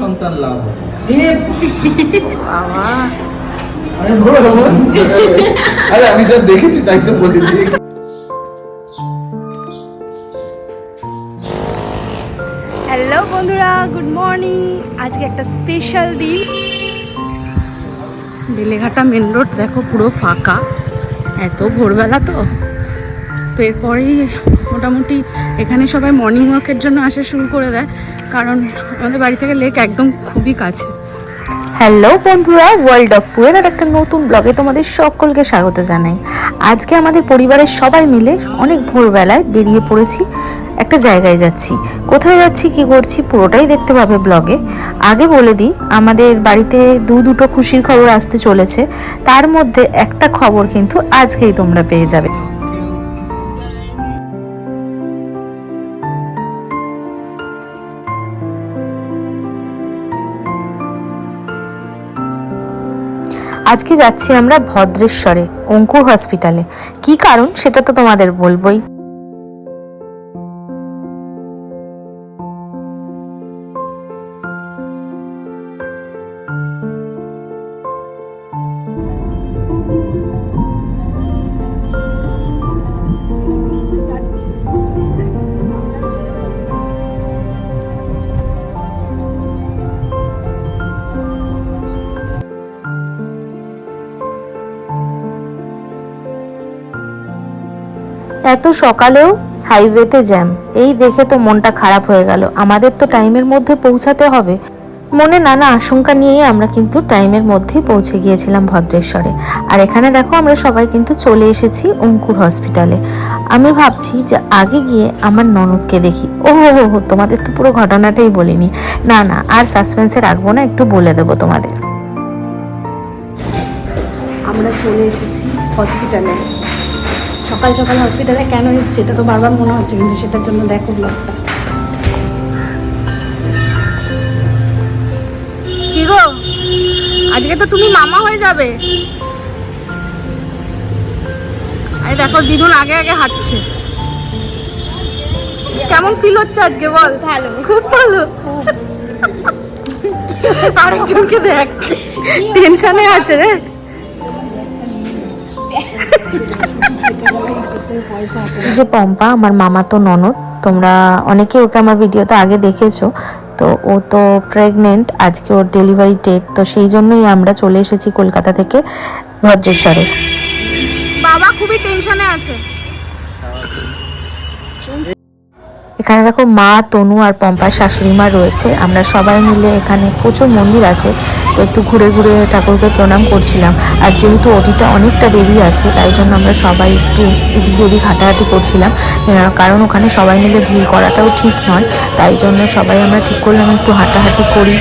সন্তান লাভ আরে আমি তো দেখেছি তাই তো বলেছি। হ্যালো বন্ধুরা গুড মর্নিং আজকে একটা স্পেশাল দিন। বেলেঘাটা মেন রোড দেখো পুরো ফাঁকা। এত ভোরবেলা তো। তো এরপরেই মোটামুটি এখানে সবাই মর্নিং ওয়াকের জন্য আসা শুরু করে দেয়। কারণ আমাদের বাড়ি থেকে লেক একদম খুবই কাছে। হ্যালো বন্ধুরা ওয়ার্ল্ড অফ পুয়ের আর একটা নতুন ব্লগে তোমাদের সকলকে স্বাগত জানাই। আজকে আমাদের পরিবারের সবাই মিলে অনেক ভোরবেলায় বেরিয়ে পড়েছি, একটা জায়গায় যাচ্ছি। কোথায় যাচ্ছি, কি করছি, পুরোটাই দেখতে পাবে ব্লগে আগে বলে দিই, আমাদের বাড়িতে দু দুটো খুশির খবর আসতে চলেছে। তার মধ্যে একটা খবর কিন্তু আজকেই তোমরা পেয়ে যাবে। আজকে যাচ্ছি আমরা ভদ্রেশ্বরে অঙ্কুর হসপিটালে কি কারণ? সেটা তো তোমাদের বলবোই। এত সকালেও হাইওয়েতে জ্যাম। এই দেখে তো মনটা খারাপ হয়ে গেল। আমাদের তো টাইমের মধ্যে পৌঁছাতে হবে। মনে নানা আশঙ্কা নিয়েই আমরা কিন্তু টাইমের মধ্যেই পৌঁছে গিয়েছিলাম ভদ্রেশ্বরে। আর এখানে দেখো আমরা সবাই কিন্তু চলে এসেছি অঙ্কুর হসপিটালে। আমি ভাবছি যে আগে গিয়ে আমার ননদকে দেখি। ও হো হো তোমাদের তো পুরো ঘটনাটাই বলিনি। না না, আর সাসপেন্সে রাখব না, একটু বলে দেবো তোমাদের। আমরা চলে এসেছি হসপিটালে। সকাল সকাল হসপিটালে কেন এসছে? এটা তো বারবার মনে হচ্ছে কিন্তু সেটার জন্য দেখো ব্লগটা। কি গো? আজকে তো তুমি মামা হয়ে যাবে। আরে দেখো দিদুন আগে আগে হাঁটছে। কেমন ফিল হচ্ছে আজকে বল? ভালো খুব ভালো। আরেকজনকে দেখ। টেনশনে আছে রে। যে পম্পা, আমার মামা তো ননদ, তোমরা অনেকে ওকে আমার ভিডিওতে আগে দেখেছ, তো ও তো প্রেগনেন্ট আজকে ওর ডেলিভারি ডেট তো সেই জন্যই আমরা চলে এসেছি কলকাতা থেকে ভদ্রেশ্বরে। বাবা খুবই টেনশনে আছে। এখানে দেখো মা, তনু আর পম্পার শাশুড়ি মা রয়েছে। আমরা সবাই মিলে এখানে প্রচুর মন্দির আছে, তো একটু ঘুরে ঘুরে ঠাকুরকে প্রণাম করছিলাম। আর যেহেতু ওটিটা অনেকটা দেরি আছে, তাই জন্য আমরা সবাই একটু এদিক ওদিক হাঁটাহাঁটি করছিলাম। কারণ ওখানে সবাই মিলে ভিড় করাটাও ঠিক নয়, তাই জন্য সবাই আমরা ঠিক করলাম একটু হাঁটাহাঁটি করি।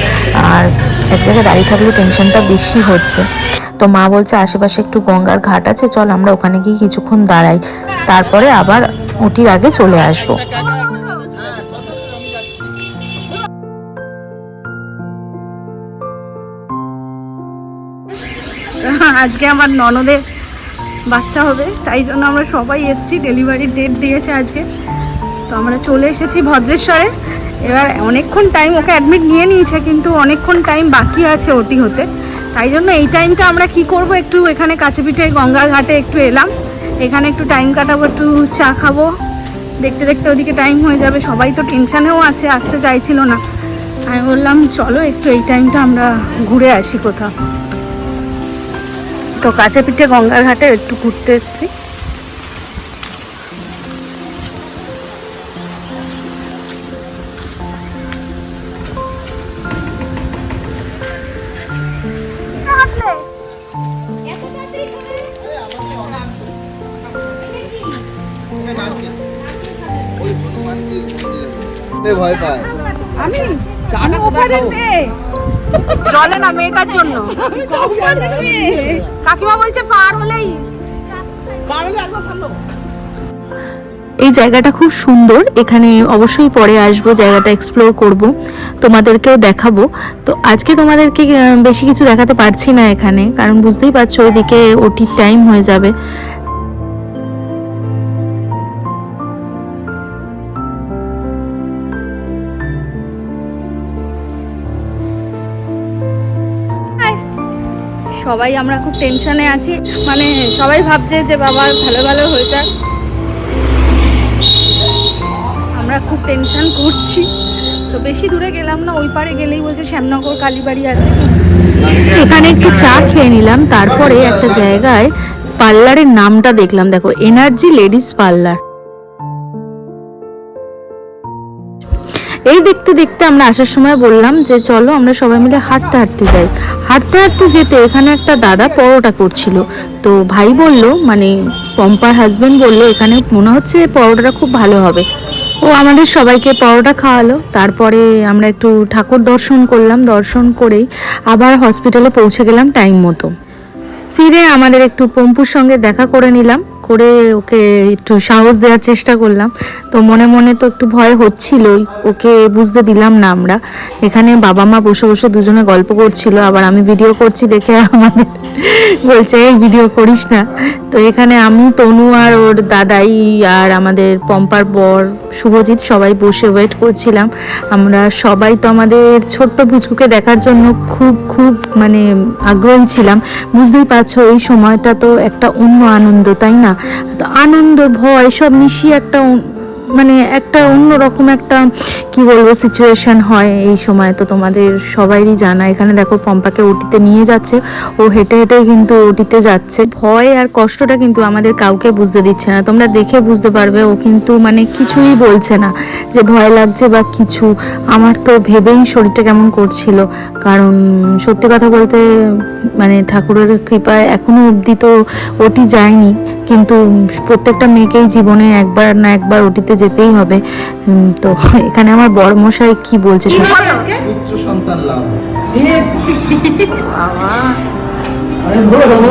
আর এক জায়গায় দাঁড়িয়ে থাকলে টেনশনটা বেশি হচ্ছে। তো মা বলছে, আশেপাশে একটু গঙ্গার ঘাট আছে, চল আমরা ওখানে গিয়ে কিছুক্ষণ দাঁড়াই। তারপরে আবার ওটির আগে চলে আসব। আজকে আমার ননদের বাচ্চা হবে, তাই জন্য আমরা সবাই এসেছি। ডেলিভারি ডেট দিয়েছে আজকে। তো আমরা চলে এসেছি ভদ্রেশ্বরে। এবার অনেকক্ষণ টাইম ওকে অ্যাডমিট নিয়ে নিয়েছে, কিন্তু অনেকক্ষণ টাইম বাকি আছে ওটি হতে। তাই জন্য এই টাইমটা আমরা কি করব? একটু এখানে কাছে পিঠে গঙ্গার ঘাটে একটু এলাম। এখানে একটু টাইম কাটাবো, একটু চা খাব। দেখতে দেখতে ওদিকে টাইম হয়ে যাবে। সবাই তো টেনশানেও আছে, আসতে চাইছিল না। আমি বললাম, চলো একটু এই টাইমটা আমরা ঘুরে আসি কোথাও। তো কাছে পিঠে গঙ্গার ঘাটে একটু ঘুরতে এসছি। ভয় পায় আমি ওপারের মেয়ে জলে না মেয়েটার জন্য? কাকিমা বলছে পার হলেই। এই জায়গাটা খুব সুন্দর। এখানে অবশ্যই পরে আসব, জায়গাটা এক্সপ্লোর করব, তোমাদেরকেও দেখাবো। তো আজকে তোমাদেরকে বেশি কিছু দেখাতে পারছি না এখানে, কারণ বুঝতেই পারছ ওইদিকে ওটির টাইম হয়ে যাবে। সবাই আমরা খুব টেনশনে আছি। মানে সবাই ভাবছে যে বাবার ভালো ভালো হয়ে যাক। আমরা খুব টেনশন করছি। তো বেশি দূরে গেলাম না, ওই পারে গেলেই বলছে শ্যামনগর, কালীবাড়ি আছে। এখানে একটু চা খেয়ে নিলাম, তারপরে একটা জায়গায় পার্লারের নামটা দেখলাম। দেখো এনার্জি লেডিস পার্লার এই দেখতে দেখতে আমরা আসার সময় বললাম যে চলো আমরা সবাই মিলে হাঁটতে হাঁটতে যাই। হাঁটতে হাঁটতে যেতে এখানে একটা দাদা পরোটা করছিল। তো ভাই বলল মানে পম্পার হাজব্যান্ড বলল, এখানে মনে হচ্ছে পরোটাটা খুব ভালো হবে। ও আমাদের সবাইকে পরোটা খাওয়ালো। তারপরে আমরা একটু ঠাকুর দর্শন করলাম। দর্শন করেই আবার হসপিটালে পৌঁছে গেলাম টাইম মতো। ফিরে আমাদের একটু পম্পুর সঙ্গে দেখা করে নিলাম। করে ওকে একটু সাহস দেওয়ার চেষ্টা করলাম। তো মনে মনে তো একটু ভয় হচ্ছিলই, ওকে বুঝতে দিলাম না আমরা। এখানে বাবা মা বসে বসে দুজনে গল্প করছিল, আবার আমি ভিডিও করছি দেখে আমাদের বলছে, এই ভিডিও করিস না। তো এখানে আমি, তনু আর ওর দাদাই আর আমাদের পম্পার বর, শুভজিৎ সবাই বসে ওয়েট করছিলাম। আমরা সবাই তো আমাদের ছোট্ট পুচকুকে দেখার জন্য খুব খুব মানে আগ্রহী ছিলাম। বুঝতেই পারছ, এই সময়টা তো একটা অন্য আনন্দ, তাই না? আনন্দ ভয় সব মিশিয়ে একটা মানে একটা অন্যরকম একটা, কি বলব সিচুয়েশন হয় এই সময়। তো তোমাদের সবাইরই জানা। এখানে দেখো, পম্পাকে ওটিতে নিয়ে যাচ্ছে। ও হেঁটে হেঁটে কিন্তু ওটিতে যাচ্ছে। ভয় আর কষ্টটা কিন্তু আমাদের কাউকে বুঝতে দিচ্ছে না। তোমরা দেখে বুঝতে পারবে, ও কিন্তু মানে কিছুই বলছে না যে ভয় লাগছে বা কিছু। আমার তো ভেবেই শরীরটা কেমন করছিল। কারণ সত্যি কথা বলতে মানে ঠাকুরের কৃপায় এখনও অবধি তো ওটি যায়নি। কিন্তু প্রত্যেকটা মেয়েকেই জীবনে একবার না একবার ওটিতে যেতেই হবে। তো এখানে আমার বড় মশাই কি বলছে। পুত্র সন্তান লাভ। আরে ধরো ধরো।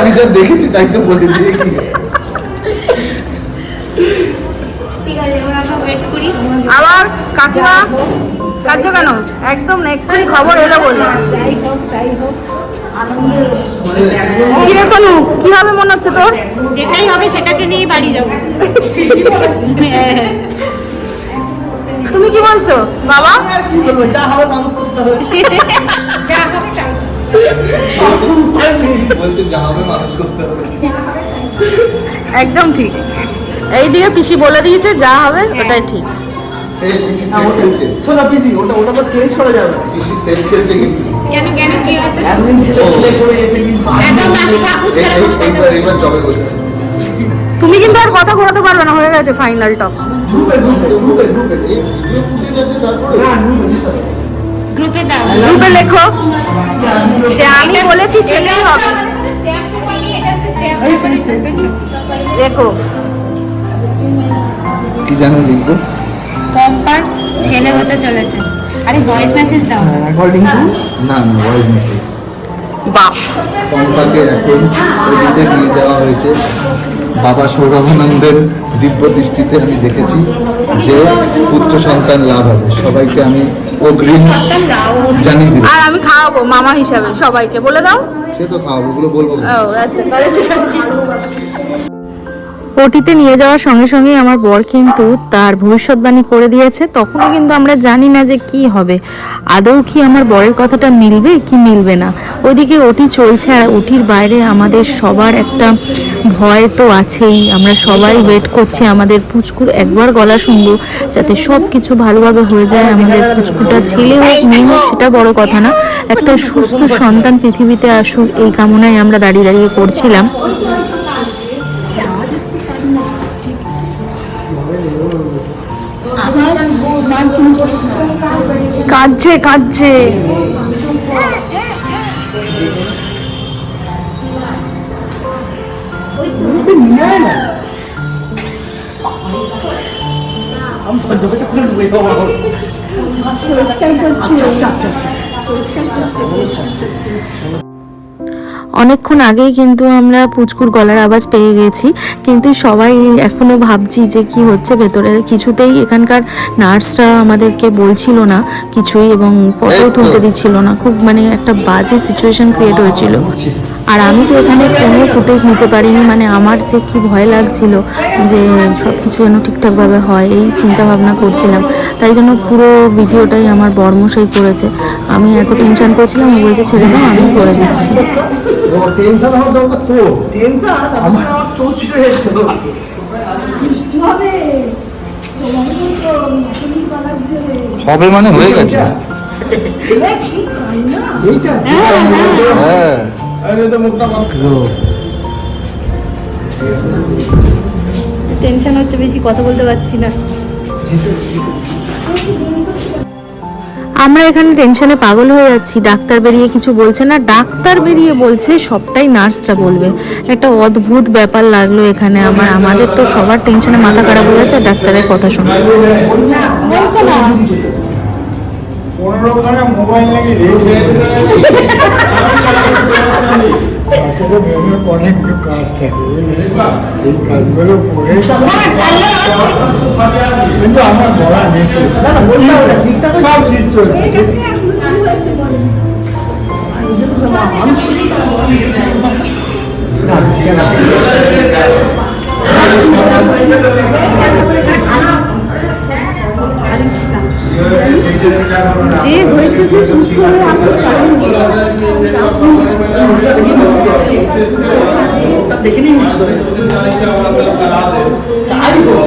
আমি যা দেখেছি তাই তো বলেছি কি আবার কাকিমা কার্য কেন? একদম এক্ষুনি খবর এলো বলে কিরে তনু কি হবে মনে হচ্ছে তোর? যেটাই হবে সেটাকে নিয়েই বাড়ি যাব। তুমি কি বলছো? বাবা? কি বলব? যা হবে মানুষ করতে হবে। কোনো উপায় বলছে যা হবে মানুষ করতে হবে। একদম ঠিক। এইদিকে পিসি বলে দিয়েছে যা হবে ওটাই ঠিক। এই পিসি সেফ খেলছে। শোনো পিসি ওটা ওটা তো চেঞ্জ করা যাবে পিসি সেফ খেলছে কিন্তু। কেন কেন কি আছে একদিন ছেলে ছেলে করে এসে কিন্তু একদম মাসি ঠাকুর এই- ছাড়া এই- কোনো কথা এইবার এইবার জবে বসছে। তুমি কিন্তু আর কথা ঘোরাতে পারবে না হয়ে গেছে ফাইনাল টপ গ্রুপে গ্রুপে গ্রুপে গ্রুপে এই ভিডিও ফুটেজ আছে তারপরে না গ্রুপে দিতে হবে। গ্রুপে দাও। গ্রুপে লেখো। যে আমি বলেছি ছেলেই হবে। লেখো। কি জানো লিখব? পম্পার ছেলে হতে চলেছে। আরে ভয়েস মেসেজ দাও। অ্যাকর্ডিং টু না না ভয়েস মেসেজ বাপ। পম্পাকে এখন ওদিকে নিয়ে যাওয়া হয়েছে। বাবা সৌরভানন্দের দিব্য দৃষ্টিতে আমি দেখেছি যে পুত্র সন্তান লাভ হবে। সবাইকে আমি অগ্রিম জানিয়ে দিলাম। আর আমি খাওয়াবো মামা হিসাবে সবাইকে। বলে দাও। সে তো খাওয়াবো ওগুলো বলব। আচ্ছা তাহলে ঠিক আছে। ওটিতে নিয়ে যাওয়ার সঙ্গে সঙ্গে আমার বর কিন্তু তার ভবিষ্যৎবাণী করে দিয়েছে। তখনও কিন্তু আমরা জানি না যে কি হবে। আদৌ কি আমার বরের কথাটা মিলবে কি মিলবে না? ওইদিকে ওটি চলছে আর ওটির বাইরে আমাদের সবার একটা ভয় তো আছেই। আমরা সবাই ওয়েট করছি আমাদের পুচকুর একবার গলা শুনব, যাতে সব কিছু ভালোভাবে হয়ে যায়। আমাদের পুচকুটা ছেলে হোক, মেয়ে হোক, সেটা বড় কথা না। একটা সুস্থ সন্তান পৃথিবীতে আসুক, এই কামনায় আমরা দাঁড়িয়ে দাঁড়িয়ে করছিলাম। কাঁদছে কাঁদছে গ্রুপে নিয়ে আয় না অনেকক্ষণ আগেই কিন্তু আমরা পুচকুর গলার আওয়াজ পেয়ে গেছি কিন্তু সবাই এখনও ভাবছি যে কি হচ্ছে ভেতরে। কিছুতেই এখানকার নার্সরা আমাদেরকে বলছিল না কিছুই এবং ফটো তুলতে দিচ্ছিল না। খুব মানে একটা বাজে সিচুয়েশন ক্রিয়েট হয়েছিল। আর আমি তো এখানে কোনো ফুটেজ নিতে পারিনি মানে আমার যে কি ভয় লাগছিল যে সব কিছু যেন ঠিকঠাকভাবে হয় এই চিন্তা ভাবনা করছিলাম। তাই জন্য পুরো ভিডিওটাই আমার বর্মশাই করেছে। আমি এত টেনশন করছিলাম ও বলছে ছেড়ে দাও আমি করে দিচ্ছি। ও টেনশন হওয়ার দরকার তো। টেনশন আমার আমার চলছিল হবে। মানে হয়ে গেছে। এইটা। হ্যাঁ। টেনশন হচ্ছে বেশি কথা বলতে পারছি না। আমরা এখানে টেনশনে পাগল হয়ে যাচ্ছি। ডাক্তার বেরিয়ে কিছু বলছে না। ডাক্তার বেরিয়ে বলছে সবটাই নার্সরা বলবে। একটা অদ্ভুত ব্যাপার লাগল এখানে আমার। আমাদের তো সবার টেনশনে মাথা খারাপ হয়ে যাচ্ছে আর ডাক্তারের কথা শুনে পনেরো খানা মোবাইল নাকি রেডি বাচ্চাদের বিভিন্ন অনেক কাজ থাকে সেই কাজগুলো করে কিন্তু আমার বলা নেই সব ঠিক চলছে ঠিক আছে। যে হয়েছে সে সুস্থ হয়ে আসুক দেখে নিই মিষ্টি করে চাই হোক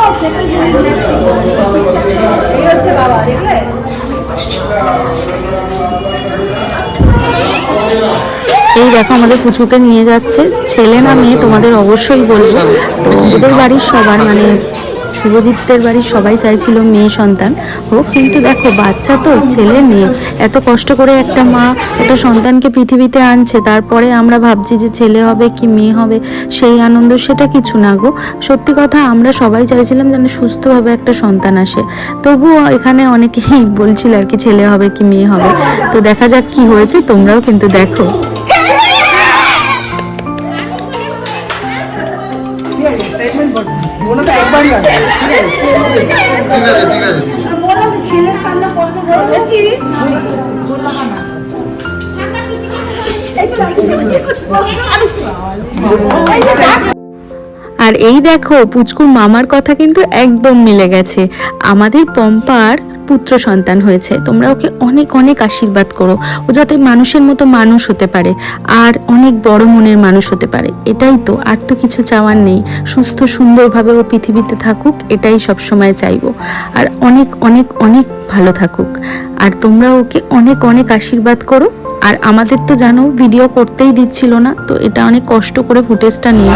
এই এই দেখো আমাদের পুচুকে নিয়ে যাচ্ছে। ছেলে না মেয়ে তোমাদের অবশ্যই বলব। তো ওদের বাড়ির সবার মানে শুভজিতের বাড়ির সবাই চাইছিল মেয়ে সন্তান হোক, কিন্তু দেখো, বাচ্চা তো, ছেলে, মেয়ে। এত কষ্ট করে একটা মা একটা সন্তানকে পৃথিবীতে আনছে, তারপরে আমরা ভাবছি যে ছেলে হবে কি মেয়ে হবে, সেই আনন্দ সেটা কিছু না গো। সত্যি কথা, আমরা সবাই চাইছিলাম যেন সুস্থভাবে একটা সন্তান আসে। তবুও এখানে অনেকেই বলছিল আর কি, ছেলে হবে কি মেয়ে হবে। তো দেখা যাক কি হয়েছে, তোমরাও কিন্তু দেখো। আর এই দেখো পুচকুর মামার কথা কিন্তু একদম মিলে গেছে। আমাদের পম্পার পুত্র সন্তান হয়েছে। তোমরা ওকে অনেক অনেক আশীর্বাদ করো। ও যাতে মানুষের মতো মানুষ হতে পারে আর অনেক বড় মনের মানুষ হতে পারে। এটাই তো, আর তো কিছু চাওয়ার নেই। সুস্থ, সুন্দরভাবে ও পৃথিবীতে থাকুক, এটাই সবসময় চাইব। আর অনেক অনেক অনেক ভালো থাকুক। আর তোমরা ওকে অনেক অনেক আশীর্বাদ করো। আর আমাদের তো জানো ভিডিও করতেই দিচ্ছিল না তো এটা অনেক কষ্ট করে ফুটেজটা নিয়ে।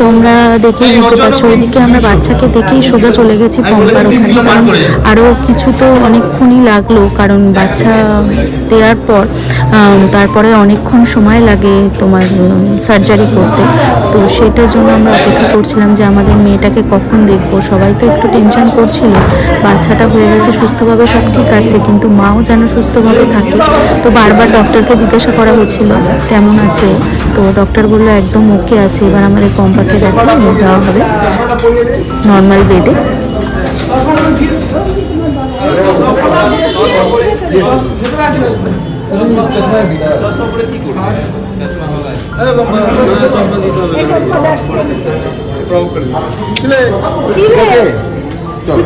তোমরা দেখেই বুঝতে পারছ ওইদিকে আমরা বাচ্চাকে দেখেই সোজা চলে গেছি পম্পার ওখানে। কারণ আরও কিছু তো অনেকক্ষণই লাগল কারণ বাচ্চা দেওয়ার পর তারপরে অনেকক্ষণ সময় লাগে তোমার সার্জারি করতে। তো সেটার জন্য আমরা অপেক্ষা করছিলাম যে আমাদের মেয়েটাকে কখন দেখব। সবাই তো একটু টেনশন করছিল। বাচ্চাটা হয়ে গেছে সুস্থভাবে সব ঠিক আছে কিন্তু মাও যেন সুস্থভাবে থাকে। তো বারবার ডক্টরকে জিজ্ঞাসা করা হচ্ছিল কেমন আছে? তো ডক্টর বলল একদম ওকে আছে। এবার আমাদের পম্পাকে দেখো নিয়ে যাওয়া হবে নর্মাল বেডে ছিলে ঠিক চল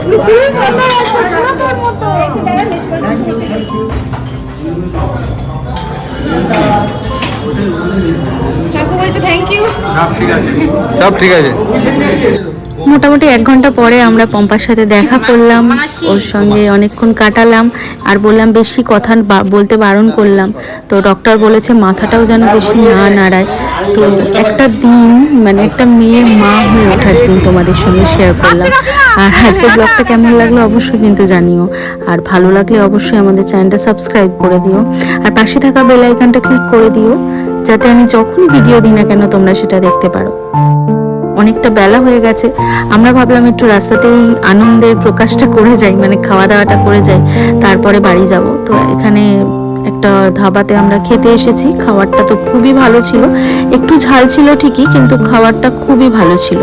কাকু বলছে থ্যাংক ইউ সব ঠিক আছে মোটামুটি এক ঘণ্টা পরে আমরা পম্পার সাথে দেখা করলাম, ওর সঙ্গে অনেকক্ষণ কাটালাম, আর বললাম, বেশি কথা বলতে বারণ করলাম। তো ডক্টর বলেছে, মাথাটাও যেন বেশি না নাড়ায়। তো একটা দিন মানে একটা মেয়ের মা হয়ে ওঠার দিন তোমাদের সঙ্গে শেয়ার করলাম। আর আজকের ব্লগটা কেমন লাগল অবশ্যই কিন্তু জানিও। আর ভালো লাগলে অবশ্যই আমাদের চ্যানেলটা সাবস্ক্রাইব করে দিও। আর পাশে থাকা বেল ক্লিক করে দিও, যাতে আমি যখনই ভিডিও দিই না কেন তোমরা সেটা দেখতে পারো। অনেকটা বেলা হয়ে গেছে। আমরা ভাবলাম একটু রাস্তাতেই আনন্দের প্রকাশটা করে যাই মানে খাওয়া দাওয়াটা করে যাই। তারপরে বাড়ি যাব। তো এখানে একটা ধাবাতে আমরা খেতে এসেছি। খাবারটা তো খুবই ভালো ছিল। একটু ঝাল ছিল ঠিকই, কিন্তু খাবারটা খুবই ভালো ছিল।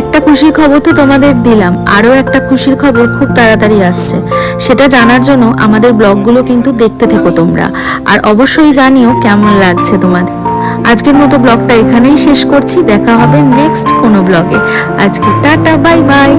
একটা খুশির খবর তো তোমাদের দিলাম। আরও একটা খুশির খবর খুব তাড়াতাড়ি আসছে। সেটা জানার জন্য আমাদের ব্লগগুলো কিন্তু দেখতে থেকো তোমরা। আর অবশ্যই জানিও কেমন লাগছে তোমাদের। আজকের মতো ব্লগটা এখানেই শেষ করছি। দেখা হবে নেক্সট কোনো ব্লগে। আজকে টাটা বাই বাই